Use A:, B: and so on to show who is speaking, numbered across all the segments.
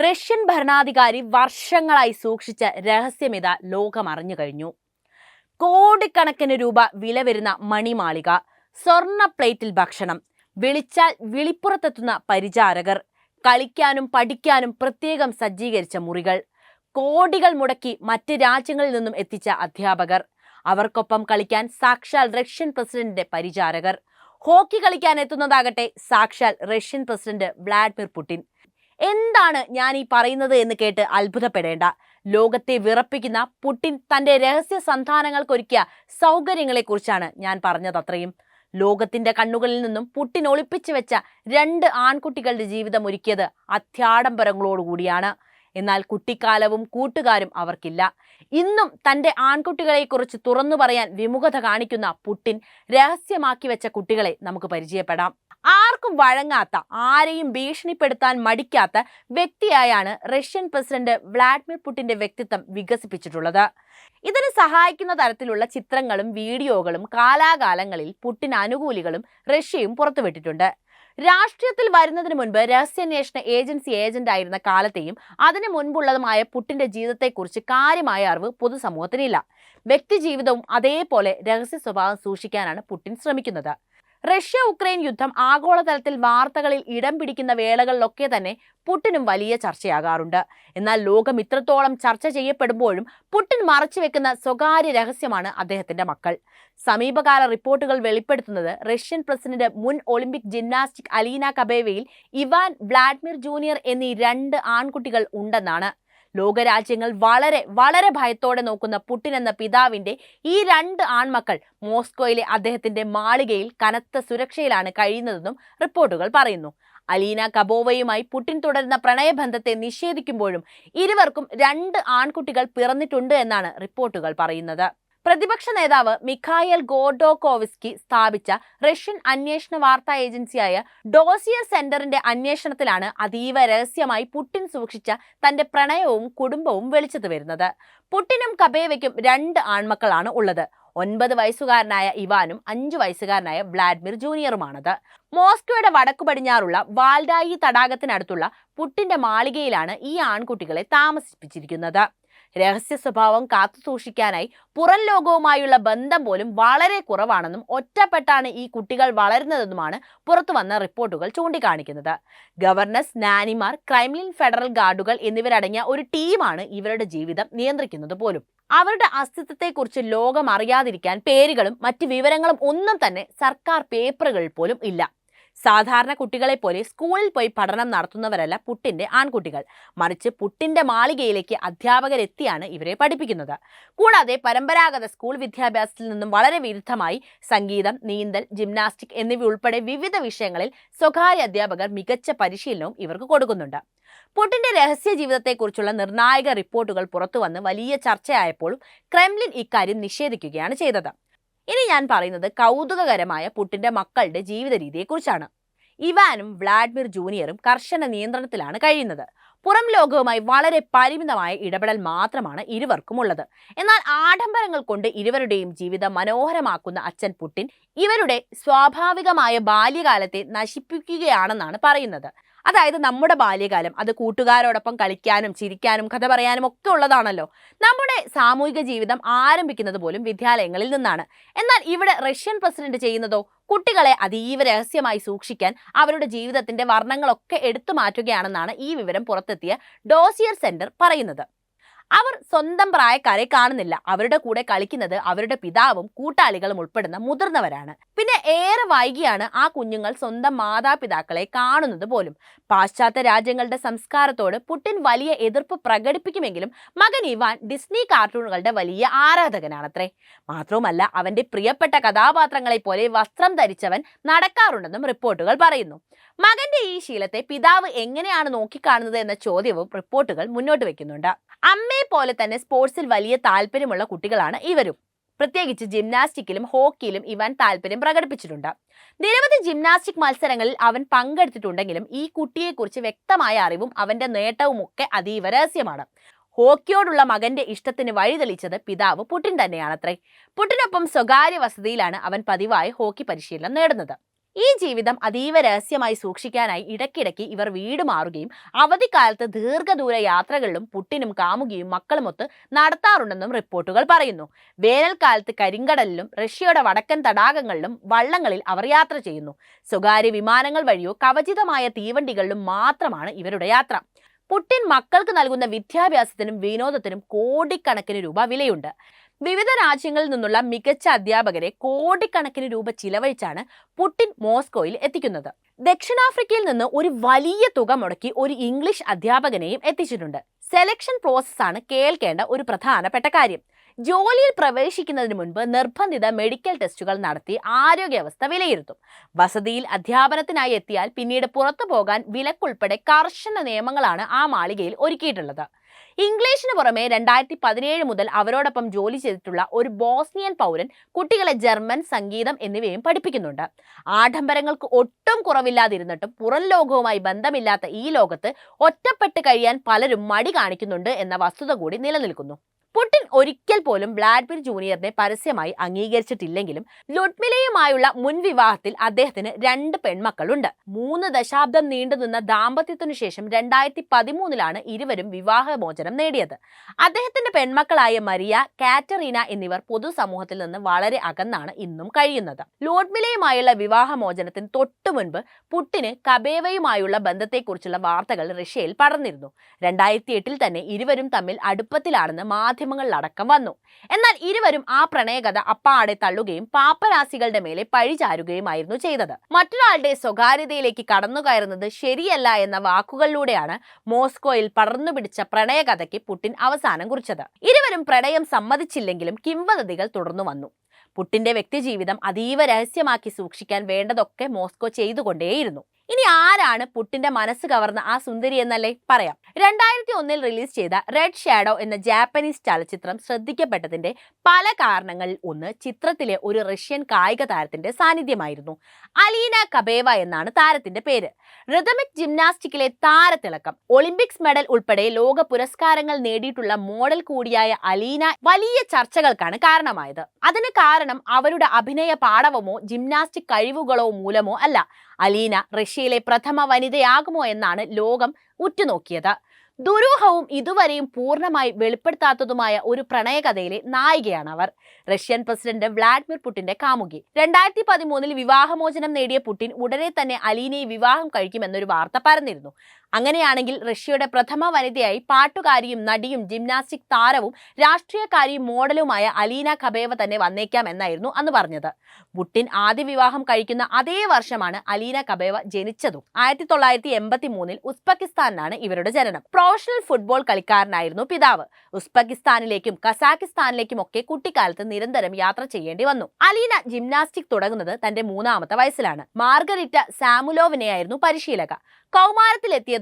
A: Russian ഭരണാധികാരി വർഷങ്ങളായി സൂക്ഷിച്ച രഹസ്യമിത ലോകം അറിഞ്ഞു കഴിഞ്ഞു. കോടിക്കണക്കിന് രൂപ വില വരുന്ന മണിമാളിക സ്വർണ പ്ലേറ്റിൽ ഭക്ഷണം വിളിച്ചാൽ വിളിപ്പുറത്തെത്തുന്ന പരിചാരകർ കളിക്കാനും പഠിക്കാനും പ്രത്യേകം സജ്ജീകരിച്ച മുറികൾ കോടികൾ മുടക്കി മറ്റ് രാജ്യങ്ങളിൽ നിന്നും എത്തിച്ച അധ്യാപകർ അവർക്കൊപ്പം കളിക്കാൻ സാക്ഷാൽ റഷ്യൻ പ്രസിഡന്റിന്റെ പരിചാരകർ ഹോക്കി കളിക്കാൻ എത്തുന്നതാകട്ടെ സാക്ഷാൽ റഷ്യൻ പ്രസിഡന്റ് വ്ളാഡിമിർ പുടിൻ. എന്താണ് ഞാൻ ഈ പറയുന്നത് എന്ന് കേട്ട് അത്ഭുതപ്പെടേണ്ട. ലോകത്തെ വിറപ്പിക്കുന്ന പുട്ടിൻ തന്റെ രഹസ്യ സന്താനങ്ങൾക്കൊരുക്കിയ സൗകര്യങ്ങളെക്കുറിച്ചാണ് ഞാൻ പറഞ്ഞതത്രയും ലോകത്തിന്റെ കണ്ണുകളിൽ നിന്നും പുട്ടിൻ ഒളിപ്പിച്ചു വെച്ച രണ്ട് ആൺകുട്ടികളുടെ ജീവിതം ഒരുക്കിയത് അത്യാഡംബരങ്ങളോടുകൂടിയാണ്. എന്നാൽ കുട്ടിക്കാലവും കൂട്ടുകാരും അവർക്കില്ല. ഇന്നും തന്റെ ആൺകുട്ടികളെക്കുറിച്ച് തുറന്നു പറയാൻ വിമുഖത കാണിക്കുന്ന പുട്ടിൻ രഹസ്യമാക്കി വെച്ച കുട്ടികളെ നമുക്ക് പരിചയപ്പെടാം. ആർക്കും വഴങ്ങാത്ത ആരെയും ഭീഷണിപ്പെടുത്താൻ മടിക്കാത്ത വ്യക്തിയായാണ് റഷ്യൻ പ്രസിഡന്റ് വ്ളാഡിമിർ പുടിന്റെ വ്യക്തിത്വം വികസിപ്പിച്ചിട്ടുള്ളത്. ഇതിന് സഹായിക്കുന്ന തരത്തിലുള്ള ചിത്രങ്ങളും വീഡിയോകളും കാലാകാലങ്ങളിൽ പുട്ടിൻ അനുകൂലികളും റഷ്യയും പുറത്തുവിട്ടിട്ടുണ്ട്. രാഷ്ട്രീയത്തിൽ വരുന്നതിന് മുൻപ് രഹസ്യാന്വേഷണ ഏജൻസി ഏജന്റ് ആയിരുന്ന കാലത്തെയും അതിനു മുൻപുള്ളതുമായ പുട്ടിന്റെ ജീവിതത്തെക്കുറിച്ച് കാര്യമായ അറിവ് പൊതുസമൂഹത്തിനില്ല. വ്യക്തി ജീവിതവും അതേപോലെ രഹസ്യ സ്വഭാവം സൂക്ഷിക്കാനാണ് പുട്ടിൻ ശ്രമിക്കുന്നത്. റഷ്യ ഉക്രൈൻ യുദ്ധം ആഗോളതലത്തിൽ വാർത്തകളിൽ ഇടം പിടിക്കുന്ന വേളകളിലൊക്കെ തന്നെ പുട്ടിനും വലിയ ചർച്ചയാകാറുണ്ട്. എന്നാൽ ലോകം ഇത്രത്തോളം ചർച്ച ചെയ്യപ്പെടുമ്പോഴും പുട്ടിൻ മറച്ചുവെക്കുന്ന സ്വകാര്യ രഹസ്യമാണ് അദ്ദേഹത്തിന്റെ മക്കൾ. സമീപകാല റിപ്പോർട്ടുകൾ വെളിപ്പെടുത്തുന്നത് റഷ്യൻ പ്രസിഡന്റ് മുൻ ഒളിമ്പിക് ജിംനാസ്റ്റിക് അലീന കബേവയിൽ ഇവാൻ വ്ളാഡിമിർ ജൂനിയർ എന്നീ രണ്ട് ആൺകുട്ടികൾ ഉണ്ടെന്നാണ്. ലോകരാജ്യങ്ങൾ വളരെ വളരെ ഭയത്തോടെ നോക്കുന്ന പുട്ടിൻ എന്ന പിതാവിന്റെ ഈ രണ്ട് ആൺമക്കൾ മോസ്കോയിലെ അദ്ദേഹത്തിന്റെ മാളികയിൽ കനത്ത സുരക്ഷയിലാണ് കഴിയുന്നതെന്നും റിപ്പോർട്ടുകൾ പറയുന്നു. അലീന കബോവയുമായി പുട്ടിൻ തുടരുന്ന പ്രണയബന്ധത്തെ നിഷേധിക്കുമ്പോഴും ഇരുവർക്കും രണ്ട് ആൺകുട്ടികൾ പിറന്നിട്ടുണ്ട് എന്നാണ് റിപ്പോർട്ടുകൾ പറയുന്നത്. പ്രതിപക്ഷ നേതാവ് മിഖായൽ ഗോഡോകോവിസ്കി സ്ഥാപിച്ച റഷ്യൻ അന്വേഷണ വാർത്താ ഏജൻസിയായ ഡോസിയർ സെന്ററിന്റെ അന്വേഷണത്തിലാണ് അതീവ രഹസ്യമായി പുട്ടിൻ സൂക്ഷിച്ച തന്റെ പ്രണയവും കുടുംബവും വെളിച്ചത്ത് വരുന്നത്. പുട്ടിനും കബേവയ്ക്കും രണ്ട് ആൺമക്കളാണ് ഉള്ളത്. ഒൻപത് വയസ്സുകാരനായ ഇവാനും അഞ്ചു വയസ്സുകാരനായ വ്ളാഡിമിർ ജൂനിയറുമാണത്. മോസ്കോയുടെ വടക്കു പടിഞ്ഞാറുള്ള വാൽഡായി തടാകത്തിനടുത്തുള്ള പുട്ടിന്റെ മാളികയിലാണ് ഈ ആൺകുട്ടികളെ താമസിപ്പിച്ചിരിക്കുന്നത്. രഹസ്യ സ്വഭാവം കാത്തുസൂക്ഷിക്കാനായി പുറം ലോകവുമായുള്ള ബന്ധം പോലും വളരെ കുറവാണെന്നും ഒറ്റപ്പെട്ടാണ് ഈ കുട്ടികൾ വളരുന്നതെന്നുമാണ് പുറത്തുവന്ന റിപ്പോർട്ടുകൾ ചൂണ്ടിക്കാണിക്കുന്നത്. ഗവർണസ് നാനിമാർ ക്രൈംലിൻ ഫെഡറൽ ഗാർഡുകൾ എന്നിവരടങ്ങിയ ഒരു ടീമാണ് ഇവരുടെ ജീവിതം നിയന്ത്രിക്കുന്നത് പോലും. അവരുടെ അസ്തിത്വത്തെക്കുറിച്ച് ലോകം അറിയാതിരിക്കാൻ പേരുകളും മറ്റ് വിവരങ്ങളും ഒന്നും തന്നെ സർക്കാർ പേപ്പറുകളിൽ പോലും ഇല്ല. സാധാരണ കുട്ടികളെ പോലെ സ്കൂളിൽ പോയി പഠനം നടത്തുന്നവരല്ല പുട്ടിന്റെ ആൺകുട്ടികൾ. മറിച്ച് പുട്ടിന്റെ മാളികയിലേക്ക് അധ്യാപകരെത്തിയാണ് ഇവരെ പഠിപ്പിക്കുന്നത്. കൂടാതെ പരമ്പരാഗത സ്കൂൾ വിദ്യാഭ്യാസത്തിൽ നിന്നും വളരെ വിരുദ്ധമായി സംഗീതം നീന്തൽ ജിംനാസ്റ്റിക് എന്നിവ ഉൾപ്പെടെ വിവിധ വിഷയങ്ങളിൽ സ്വകാര്യ അധ്യാപകർ മികച്ച പരിശീലനവും ഇവർക്ക് കൊടുക്കുന്നുണ്ട്. പുട്ടിന്റെ രഹസ്യ ജീവിതത്തെക്കുറിച്ചുള്ള നിർണായക റിപ്പോർട്ടുകൾ പുറത്തുവന്ന് വലിയ ചർച്ചയായപ്പോഴും ക്രെംലിൻ ഇക്കാര്യം നിഷേധിക്കുകയാണ് ചെയ്തത്. ഇനി ഞാൻ പറയുന്നത് കൗതുകകരമായ പുട്ടിന്റെ മക്കളുടെ ജീവിത രീതിയെക്കുറിച്ചാണ് ഇവാനും വ്ളാഡിമിർ ജൂനിയറും കർശന നിയന്ത്രണത്തിലാണ് കഴിയുന്നത്. പുറം ലോകവുമായി വളരെ പരിമിതമായ ഇടപെടൽ മാത്രമാണ് ഇരുവർക്കും ഉള്ളത് എന്നാൽ ആഡംബരങ്ങൾ കൊണ്ട് ഇരുവരുടെയും ജീവിതം മനോഹരമാക്കുന്ന അച്ഛൻ പുട്ടിൻ ഇവരുടെ സ്വാഭാവികമായ ബാല്യകാലത്തെ നശിപ്പിക്കുകയാണെന്നാണ് പറയുന്നത്. അതായത് നമ്മുടെ ബാല്യകാലം അത് കൂട്ടുകാരോടൊപ്പം കളിക്കാനും ചിരിക്കാനും കഥ പറയാനും ഒക്കെ ഉള്ളതാണല്ലോ. നമ്മുടെ സാമൂഹിക ജീവിതം ആരംഭിക്കുന്നത് പോലും വിദ്യാലയങ്ങളിൽ നിന്നാണ്. എന്നാൽ ഇവിടെ റഷ്യൻ പ്രസിഡന്റ് ചെയ്യുന്നതോ കുട്ടികളെ അതീവ രഹസ്യമായി സൂക്ഷിക്കാൻ അവരുടെ ജീവിതത്തിന്റെ വർണങ്ങളൊക്കെ എടുത്തു മാറ്റുകയാണെന്നാണ് ഈ വിവരം പുറത്തെത്തിയ ഡോസിയർ സെന്റർ പറയുന്നത്. അവർ സ്വന്തം പ്രായക്കാരെ കാണുന്നില്ല. അവരുടെ കൂടെ കളിക്കുന്നത് അവരുടെ പിതാവും കൂട്ടാളികളും ഉൾപ്പെടുന്ന മുതിർന്നവരാണ്. പിന്നെ ഏറെ വൈകിയാണ് ആ കുഞ്ഞുങ്ങൾ സ്വന്തം മാതാപിതാക്കളെ കാണുന്നത് പോലും. പാശ്ചാത്യ രാജ്യങ്ങളുടെ സംസ്കാരത്തോട് പുട്ടിൻ വലിയ എതിർപ്പ് പ്രകടിപ്പിക്കുമെങ്കിലും മകൻ ഇവാൻ ഡിസ്നി കാർട്ടൂണുകളുടെ വലിയ ആരാധകനാണത്രേ. മാത്രവുമല്ല അവന്റെ പ്രിയപ്പെട്ട കഥാപാത്രങ്ങളെ പോലെ വസ്ത്രം ധരിച്ചവൻ നടക്കാറുണ്ടെന്നും റിപ്പോർട്ടുകൾ പറയുന്നു. മകന്റെ ഈ ശീലത്തെ പിതാവ് എങ്ങനെയാണ് നോക്കിക്കാണുന്നത് എന്ന ചോദ്യവും റിപ്പോർട്ടുകൾ മുന്നോട്ട് വെക്കുന്നുണ്ട്. അമ്മയെ പോലെ തന്നെ സ്പോർട്സിൽ വലിയ താല്പര്യമുള്ള കുട്ടികളാണ് ഇവരും. പ്രത്യേകിച്ച് ജിംനാസ്റ്റിക്കിലും ഹോക്കിയിലും ഇവൻ താല്പര്യം പ്രകടിപ്പിച്ചിട്ടുണ്ട്. നിരവധി ജിംനാസ്റ്റിക് മത്സരങ്ങളിൽ അവൻ പങ്കെടുത്തിട്ടുണ്ടെങ്കിലും ഈ കുട്ടിയെക്കുറിച്ച് വ്യക്തമായ അറിവും അവന്റെ നേട്ടവും ഒക്കെ അതീവ രഹസ്യമാണ് ഹോക്കിയോടുള്ള മകന്റെ ഇഷ്ടത്തിന് വഴിതെളിച്ചത് പിതാവ് പുട്ടിൻ തന്നെയാണത്രേ. പുട്ടിനൊപ്പം സ്വകാര്യ വസതിയിലാണ് അവൻ പതിവായി ഹോക്കി പരിശീലനം നേടുന്നത്. ഈ ജീവിതം അതീവ രഹസ്യമായി സൂക്ഷിക്കാനായി ഇടയ്ക്കിടയ്ക്ക് ഇവർ വീട് മാറുകയും അവധിക്കാലത്ത് ദീർഘദൂര യാത്രകളിലും പുട്ടിനും കാമുകിയും മക്കളുമൊത്ത് നടത്താറുണ്ടെന്നും റിപ്പോർട്ടുകൾ പറയുന്നു. വേനൽക്കാലത്ത് കരിങ്കടലിലും റഷ്യയുടെ വടക്കൻ തടാകങ്ങളിലും വള്ളങ്ങളിൽ അവർ യാത്ര ചെയ്യുന്നു. സ്വകാര്യ വിമാനങ്ങൾ വഴിയോ കവചിതമായ തീവണ്ടികളിലും മാത്രമാണ് ഇവരുടെ യാത്ര. പുട്ടിൻ മക്കൾക്ക് നൽകുന്ന വിദ്യാഭ്യാസത്തിനും വിനോദത്തിനും കോടിക്കണക്കിന് രൂപ വിലയുണ്ട്. വിവിധ രാജ്യങ്ങളിൽ നിന്നുള്ള മികച്ച അധ്യാപകരെ കോടിക്കണക്കിന് രൂപ ചിലവഴിച്ചാണ് പുട്ടിൻ മോസ്കോയിൽ എത്തിക്കുന്നത്. ദക്ഷിണാഫ്രിക്കയിൽ നിന്ന് ഒരു വലിയ തുക മുടക്കി ഒരു ഇംഗ്ലീഷ് അധ്യാപകനെയും എത്തിച്ചിട്ടുണ്ട്. സെലക്ഷൻ പ്രോസസ്സാണ് കേൾക്കേണ്ട ഒരു പ്രധാനപ്പെട്ട കാര്യം. ജോലിയിൽ പ്രവേശിക്കുന്നതിന് മുൻപ് നിർബന്ധിത മെഡിക്കൽ ടെസ്റ്റുകൾ നടത്തി ആരോഗ്യാവസ്ഥ വിലയിരുത്തും. വസതിയിൽ അധ്യാപനത്തിനായി എത്തിയാൽ പിന്നീട് പുറത്തു പോകാൻ വിലക്കുൾപ്പെടെ കർശന നിയമങ്ങളാണ് ആ മാളികയിൽ ഒരുക്കിയിട്ടുള്ളത്. ഇംഗ്ലീഷിന് പുറമെ രണ്ടായിരത്തി പതിനേഴ് മുതൽ അവരോടൊപ്പം ജോലി ചെയ്തിട്ടുള്ള ഒരു ബോസ്നിയൻ പൗരൻ കുട്ടികളെ ജർമ്മൻ സംഗീതം എന്നിവയും പഠിപ്പിക്കുന്നുണ്ട്. ആഡംബരങ്ങൾക്ക് ഒട്ടും കുറവില്ലാതിരുന്നിട്ടും പുറം ലോകവുമായി ബന്ധമില്ലാത്ത ഈ ലോകത്ത് ഒറ്റപ്പെട്ട് കഴിയാൻ പലരും മടി കാണിക്കുന്നുണ്ട് എന്ന വസ്തുത കൂടി നിലനിൽക്കുന്നു. പുടിൻ ഒരിക്കൽ പോലും വ്ളാഡിമിർ ജൂനിയറിനെ പരസ്യമായി അംഗീകരിച്ചിട്ടില്ലെങ്കിലും ലുഡ്മിലയുമായുള്ള മുൻ വിവാഹത്തിൽ അദ്ദേഹത്തിന് രണ്ട് പെൺമക്കളുണ്ട്. മൂന്ന് ദശാബ്ദം നീണ്ടുനിന്ന ദാമ്പത്യത്തിനു ശേഷം രണ്ടായിരത്തി പതിമൂന്നിലാണ് ഇരുവരും വിവാഹമോചനം നേടിയത്. അദ്ദേഹത്തിന്റെ പെൺമക്കളായ മരിയ കാറ്ററീന എന്നിവർ പൊതുസമൂഹത്തിൽ നിന്ന് വളരെ അകന്നാണ് ഇന്നും കഴിയുന്നത്. ലോഡ്മിലയുമായുള്ള വിവാഹമോചനത്തിന് തൊട്ടു മുൻപ് പുട്ടിന് കബേവയുമായുള്ള ബന്ധത്തെക്കുറിച്ചുള്ള വാർത്തകൾ റഷ്യയിൽ പടർന്നിരുന്നു. രണ്ടായിരത്തി എട്ടിൽ തന്നെ ഇരുവരും തമ്മിൽ അടുപ്പത്തിലാണെന്ന് മാധ്യമങ്ങളിലടക്കം വന്നു. എന്നാൽ ഇരുവരും ആ പ്രണയകഥ അപ്പാടെ തള്ളുകയും പാപ്പരാസികളുടെ മേലെ പഴിചാരുകയുമായിരുന്നു ചെയ്തത്. മറ്റൊരാളുടെ സ്വകാര്യതയിലേക്ക് കടന്നുകയറുന്നത് ശരിയല്ല എന്ന വാക്കുകളിലൂടെയാണ് മോസ്കോയിൽ പടർന്നുപിടിച്ച പ്രണയകഥയ്ക്ക് പുട്ടിൻ അവസാനം കുറിച്ചത്. ഇരുവരും പ്രണയം സമ്മതിച്ചില്ലെങ്കിലും കിംവദതികൾ തുടർന്നു വന്നു. പുട്ടിന്റെ വ്യക്തിജീവിതം അതീവ രഹസ്യമാക്കി സൂക്ഷിക്കാൻ വേണ്ടതൊക്കെ മോസ്കോ ചെയ്തുകൊണ്ടേയിരുന്നു. ഇനി ആരാണ് പുട്ടിന്റെ മനസ്സ് കവർന്ന ആ സുന്ദരി എന്നല്ലേ പറയാം. രണ്ടായിരത്തി ഒന്നിൽ റിലീസ് ചെയ്ത റെഡ് ഷാഡോ എന്ന ജാപ്പനീസ് ചലച്ചിത്രം ശ്രദ്ധിക്കപ്പെട്ടതിന്റെ പല കാരണങ്ങളിൽ ഒന്ന് ചിത്രത്തിലെ ഒരു റഷ്യൻ കായിക താരത്തിന്റെ സാന്നിധ്യമായിരുന്നു. അലീന കബേവ എന്നാണ് താരത്തിന്റെ പേര്. റിതമിക് ജിംനാസ്റ്റിക്കിലെ താരത്തിളക്കം ഒളിമ്പിക്സ് മെഡൽ ഉൾപ്പെടെ ലോക പുരസ്കാരങ്ങൾ നേടിയിട്ടുള്ള മോഡൽ കൂടിയായ അലീന വലിയ ചർച്ചകൾക്കാണ് കാരണമായത്. അതിന് കാരണം അവരുടെ അഭിനയ പാടവമോ ജിംനാസ്റ്റിക് കഴിവുകളോ മൂലമോ അല്ല. അലീന റഷ്യയിലെ പ്രഥമ വനിതയാകുമോ എന്നാണ് ലോകം ഉറ്റുനോക്കിയത്. ദുരൂഹവും ഇതുവരെയും പൂർണമായി വെളിപ്പെടുത്താത്തതുമായ ഒരു പ്രണയകഥയിലെ നായികയാണ് അവർ റഷ്യൻ പ്രസിഡന്റ് വ്ളാഡിമിർ പുടിന്റെ കാമുകി. രണ്ടായിരത്തി പതിമൂന്നിൽ വിവാഹമോചനം നേടിയ പുടിൻ ഉടനെ തന്നെ അലീനയെ വിവാഹം കഴിക്കുമെന്നൊരു വാർത്ത പരന്നിരുന്നു. അങ്ങനെയാണെങ്കിൽ റഷ്യയുടെ പ്രഥമ വനിതയായി പാട്ടുകാരിയും നടിയും ജിംനാസ്റ്റിക് താരവും രാഷ്ട്രീയക്കാരിയും മോഡലുമായ അലീന ഖബേവ തന്നെ വന്നേക്കാം എന്നായിരുന്നു അന്ന് പറഞ്ഞത്. പുട്ടിൻ ആദ്യ വിവാഹം കഴിക്കുന്ന അതേ വർഷമാണ് അലീന കബേവ ജനിച്ചതും. ആയിരത്തി തൊള്ളായിരത്തി എൺപത്തി മൂന്നിൽ ഉസ്ബെക്കിസ്ഥാനിലാണ് ഇവരുടെ ജനനം. പ്രൊഫഷണൽ ഫുട്ബോൾ കളിക്കാരനായിരുന്നു പിതാവ്. ഉസ്ബെക്കിസ്ഥാനിലേക്കും കസാക്കിസ്ഥാനിലേക്കും ഒക്കെ കുട്ടിക്കാലത്ത് നിരന്തരം യാത്ര ചെയ്യേണ്ടി വന്നു. അലീന ജിംനാസ്റ്റിക് തുടങ്ങുന്നത് തന്റെ മൂന്നാമത്തെ വയസ്സിലാണ്. മാർഗരിറ്റ സാമുലോവിനെയായിരുന്നു പരിശീലക.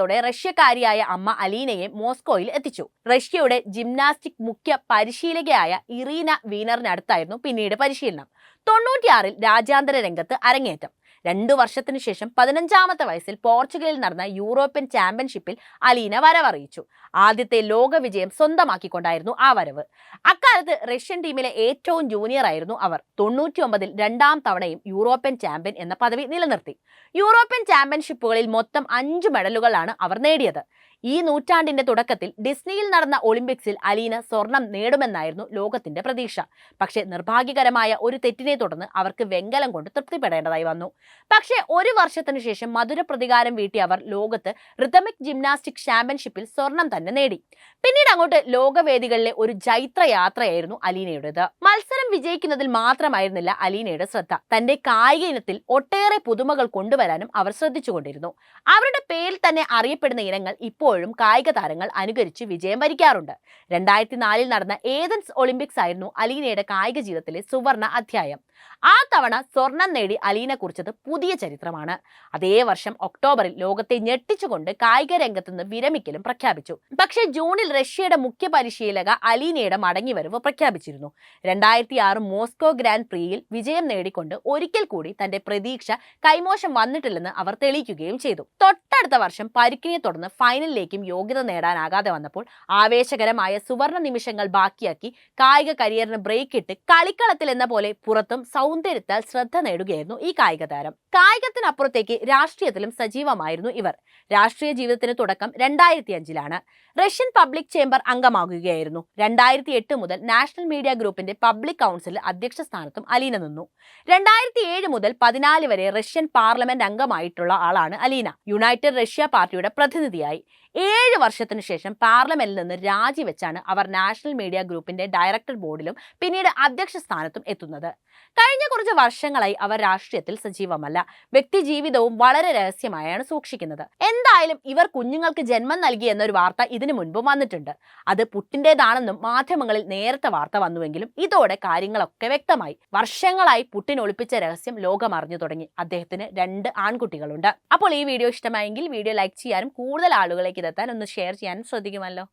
A: കൗമാരത്തിലെത്തിയതോടെ റഷ്യക്കാരിയായ അമ്മ അലീനയെ മോസ്കോയിൽ എത്തിച്ചു. റഷ്യയുടെ ജിംനാസ്റ്റിക് മുഖ്യ പരിശീലകയായ ഇറീന വീനറിനടുത്തായിരുന്നു പിന്നീട് പരിശീലനം. തൊണ്ണൂറ്റിയാറിൽ രാജ്യാന്തര രംഗത്ത് അരങ്ങേറ്റം. രണ്ടു വർഷത്തിനു ശേഷം പതിനഞ്ചാമത്തെ വയസ്സിൽ പോർച്ചുഗലിൽ നടന്ന യൂറോപ്യൻ ചാമ്പ്യൻഷിപ്പിൽ അലീന വരവറിയിച്ചു. ആദ്യത്തെ ലോക വിജയം സ്വന്തമാക്കിക്കൊണ്ടായിരുന്നു ആ വരവ്. അക്കാലത്ത് റഷ്യൻ ടീമിലെ ഏറ്റവും ജൂനിയർ ആയിരുന്നു അവർ. തൊണ്ണൂറ്റി ഒമ്പതിൽ രണ്ടാം തവണയും യൂറോപ്യൻ ചാമ്പ്യൻ എന്ന പദവി നിലനിർത്തി. യൂറോപ്യൻ ചാമ്പ്യൻഷിപ്പുകളിൽ മൊത്തം അഞ്ച് മെഡലുകളാണ് അവർ നേടിയത്. ഈ നൂറ്റാണ്ടിന്റെ തുടക്കത്തിൽ ഡിസ്നിയിൽ നടന്ന ഒളിമ്പിക്സിൽ അലീന സ്വർണം നേടുമെന്നായിരുന്നു ലോകത്തിന്റെ പ്രതീക്ഷ. പക്ഷേ നിർഭാഗ്യകരമായ ഒരു തെറ്റിനെ തുടർന്ന് അവർക്ക് വെങ്കലം കൊണ്ട് തൃപ്തിപ്പെടേണ്ടതായി വന്നു. പക്ഷേ ഒരു വർഷത്തിനു ശേഷം മധുര പ്രതികാരം വീട്ടി അവർ ലോകത്ത് റിതമിക് ജിംനാസ്റ്റിക് ചാമ്പ്യൻഷിപ്പിൽ സ്വർണം തന്നെ നേടി. പിന്നീട് അങ്ങോട്ട് ലോകവേദികളിലെ ഒരു ജൈത്രയാത്രയായിരുന്നു അലീനയുടേത്. മത്സരം വിജയിക്കുന്നതിൽ മാത്രമായിരുന്നില്ല അലീനയുടെ ശ്രദ്ധ. തന്റെ കായിക ഇനത്തിൽ ഒട്ടേറെ പുതുമകൾ കൊണ്ടുവരാനും അവർ ശ്രദ്ധിച്ചുകൊണ്ടിരുന്നു. അവരുടെ പേരിൽ തന്നെ അറിയപ്പെടുന്ന ഇനങ്ങൾ ഇപ്പോഴും കായിക താരങ്ങൾ അനുകരിച്ച് വിജയം വരിക്കാറുണ്ട്. രണ്ടായിരത്തി നാലിൽ നടന്ന ഏതൻസ് ഒളിമ്പിക്സ് ആയിരുന്നു അലീനയുടെ കായിക ജീവിതത്തിലെ സുവർണ അധ്യായം. ആ തവണ സ്വർണം നേടി അലീന കുറിച്ചത് പുതിയ ചരിത്രമാണ്. അതേ വർഷം ഒക്ടോബറിൽ ലോകത്തെ ഞെട്ടിച്ചുകൊണ്ട് കായിക രംഗത്ത് നിന്ന് വിരമിക്കലും പ്രഖ്യാപിച്ചു. പക്ഷേ ജൂണിൽ റഷ്യയുടെ മുഖ്യ പരിശീലക അലീനയുടെ മടങ്ങിവരവ് പ്രഖ്യാപിച്ചിരുന്നു. രണ്ടായിരത്തി ആറ് മോസ്കോ ഗ്രാൻഡ് പ്രീയിൽ വിജയം നേടിക്കൊണ്ട് ഒരിക്കൽ കൂടി തന്റെ പ്രതീക്ഷ കൈമോശം വന്നിട്ടില്ലെന്ന് അവർ തെളിയിക്കുകയും ചെയ്തു. തൊട്ടടുത്ത വർഷം പരിക്കിനെ തുടർന്ന് ഫൈനലിലേക്കും യോഗ്യത നേടാനാകാതെ വന്നപ്പോൾ ആവേശകരമായ സുവർണ നിമിഷങ്ങൾ ബാക്കിയാക്കി കായിക കരിയറിന് ബ്രേക്ക് ഇട്ട് കളിക്കളത്തിൽ എന്ന പോലെ പുറത്തും സൗന്ദര്യത്താൽ ശ്രദ്ധ നേടുകയായിരുന്നു ഈ കായിക താരം. കായികത്തിനപ്പുറത്തേക്ക് രാഷ്ട്രീയത്തിലും സജീവമായിരുന്നു ഇവർ. രാഷ്ട്രീയ ജീവിതത്തിന് തുടക്കം രണ്ടായിരത്തി അഞ്ചിലാണ് റഷ്യൻ പബ്ലിക് ചേംബർ അംഗമാകുകയായിരുന്നു. രണ്ടായിരത്തി എട്ട് മുതൽ നാഷണൽ മീഡിയ ഗ്രൂപ്പിന്റെ പബ്ലിക് കൗൺസിൽ അധ്യക്ഷ സ്ഥാനത്തും അലീന നിന്നു. രണ്ടായിരത്തി ഏഴ് മുതൽ പതിനാല് വരെ റഷ്യൻ പാർലമെന്റ് അംഗമായിട്ടുള്ള ആളാണ് അലീന. യുണൈറ്റഡ് റഷ്യ പാർട്ടിയുടെ പ്രതിനിധിയായി. ഏഴ് വർഷത്തിനു ശേഷം പാർലമെന്റിൽ നിന്ന് രാജിവെച്ചാണ് അവർ നാഷണൽ മീഡിയ ഗ്രൂപ്പിന്റെ ഡയറക്ടർ ബോർഡിലും പിന്നീട് അധ്യക്ഷ സ്ഥാനത്തും എത്തുന്നത്. കഴിഞ്ഞ കുറച്ച് വർഷങ്ങളായി അവർ രാഷ്ട്രീയത്തിൽ സജീവമല്ല. വ്യക്തി ജീവിതവും വളരെ രഹസ്യമായാണ് സൂക്ഷിക്കുന്നത്. എന്തായാലും ഇവർ കുഞ്ഞുങ്ങൾക്ക് ജന്മം നൽകി എന്നൊരു വാർത്ത ഇതിനു മുൻപും വന്നിട്ടുണ്ട്. അത് പുട്ടിന്റെതാണെന്നും മാധ്യമങ്ങളിൽ നേരത്തെ വാർത്ത വന്നുവെങ്കിലും ഇതോടെ കാര്യങ്ങളൊക്കെ വ്യക്തമായി. വർഷങ്ങളായി പുട്ടിൻ ഒളിപ്പിച്ച രഹസ്യം ലോകം അറിഞ്ഞു തുടങ്ങി. അദ്ദേഹത്തിന് രണ്ട് ആൺകുട്ടികളുണ്ട്. അപ്പോൾ ഈ വീഡിയോ ഇഷ്ടമായെങ്കിൽ വീഡിയോ ലൈക്ക് ചെയ്യാനും കൂടുതൽ ആളുകളിലേക്ക് ഇതെത്താൻ ഒന്ന് ഷെയർ ചെയ്യാൻ ശ്രദ്ധിക്കുമല്ലോ.